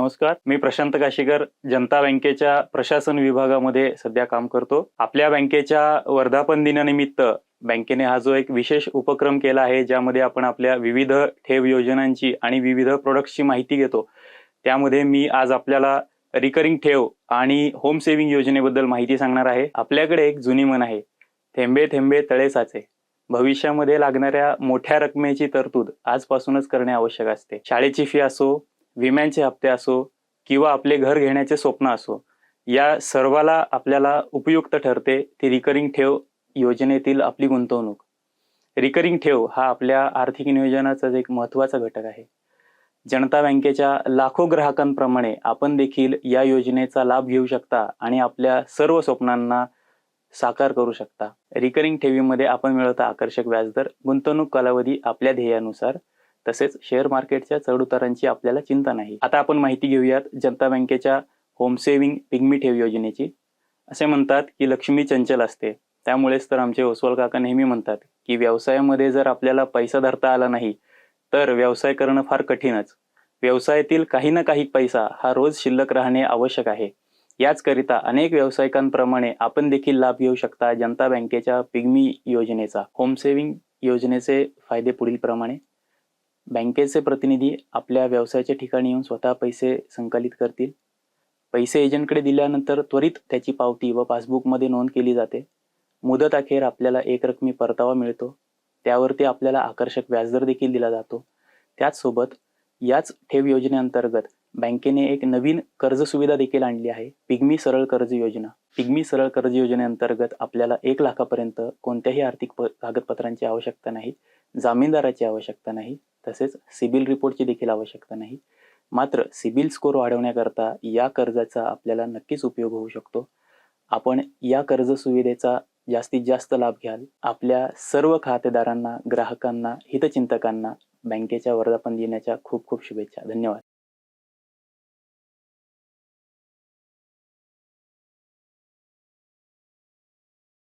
नमस्कार मी प्रशांत काशीकर जनता बँकेच्या प्रशासन विभागामध्ये सध्या काम करतो. आपल्या बँकेच्या वर्धापन दिनानिमित्त बँकेने हा जो एक विशेष उपक्रम केला आहे ज्यामध्ये आपण आपल्या विविध ठेव योजनांची आणि विविध प्रोडक्ट्सची माहिती घेतो त्यामध्ये मी आज आपल्याला रिकरिंग ठेव आणि होम सेव्हिंग योजनेबद्दल माहिती सांगणार आहे. आपल्याकडे एक जुनी मन आहे थेंबे थेंबे तळे साचे. भविष्यामध्ये लागणाऱ्या मोठ्या रकमेची तरतूद आजपासूनच करणे आवश्यक असते. शाळेची फी असो विम्यांचे हप्ते असो किंवा आपले घर घेण्याचे स्वप्न असो या सर्वाला आपल्याला उपयुक्त ठरते ती रिकरिंग ठेव योजनेतील आपली गुंतवणूक. रिकरिंग ठेव हा आपल्या आर्थिक नियोजनाचा एक महत्त्वाचा घटक आहे. जनता बँकेच्या लाखो ग्राहकांप्रमाणे आपण देखील या योजनेचा लाभ घेऊ शकता आणि आपल्या सर्व स्वप्नांना साकार करू शकता. रिकरिंग ठेवीमध्ये आपण मिळवता आकर्षक व्याजदर गुंतवणूक कालावधी आपल्या ध्येयानुसार तसेच शेअर मार्केटच्या चढउतारांची आपल्याला चिंता नाही. आता आपण माहिती घेऊयात जनता बँकेच्या होम सेव्हिंग पिग्मी ठेव योजनेची. असे म्हणतात की लक्ष्मी चंचल असते. त्यामुळेच तर आमचे ओसवाल काका नेहमी म्हणतात की व्यवसायामध्ये जर आपल्याला पैसा धरता आला नाही तर व्यवसाय करणं फार कठीणच. व्यवसायातील काही ना काही पैसा हा रोज शिल्लक राहणे आवश्यक आहे. याचकरिता अनेक व्यावसायिकांप्रमाणे आपण देखील लाभ घेऊ शकता जनता बँकेच्या पिग्मी योजनेचा. होम सेव्हिंग योजनेचे फायदे पुढील प्रमाणे बँकेचे प्रतिनिधी आपल्या व्यवसायाच्या ठिकाणी येऊन स्वतः पैसे संकलित करतील. पैसे एजंटकडे दिल्यानंतर त्वरित त्याची पावती व पासबुकमध्ये नोंद केली जाते. मुदत अखेर आपल्याला एक रकमी परतावा मिळतो. त्यावरती आपल्याला आकर्षक व्याजदर देखील दिला जातो. त्याचसोबत याच ठेव योजनेअंतर्गत बँकेने एक नवीन कर्ज सुविधा देखील आणली आहे. पिग्मी सरळ कर्ज योजना. पिग्मी सरळ कर्ज योजनेअंतर्गत आपल्याला एक लाखापर्यंत कोणत्याही आर्थिक प- कागदपत्रांची आवश्यकता नाही. जामीनदाराची आवश्यकता नाही. तसेच सिबिल रिपोर्टची देखील आवश्यकता नाही. मात्र सिबिल स्कोअर वाढवण्याकरता या कर्जाचा आपल्याला नक्कीच उपयोग होऊ शकतो. आपण या कर्ज सुविधेचा जास्तीत जास्त लाभ घ्याल. आपल्या सर्व खातेदारांना ग्राहकांना हितचिंतकांना बँकेच्या वर्धापन दिनाच्या खूप खूप शुभेच्छा. धन्यवाद.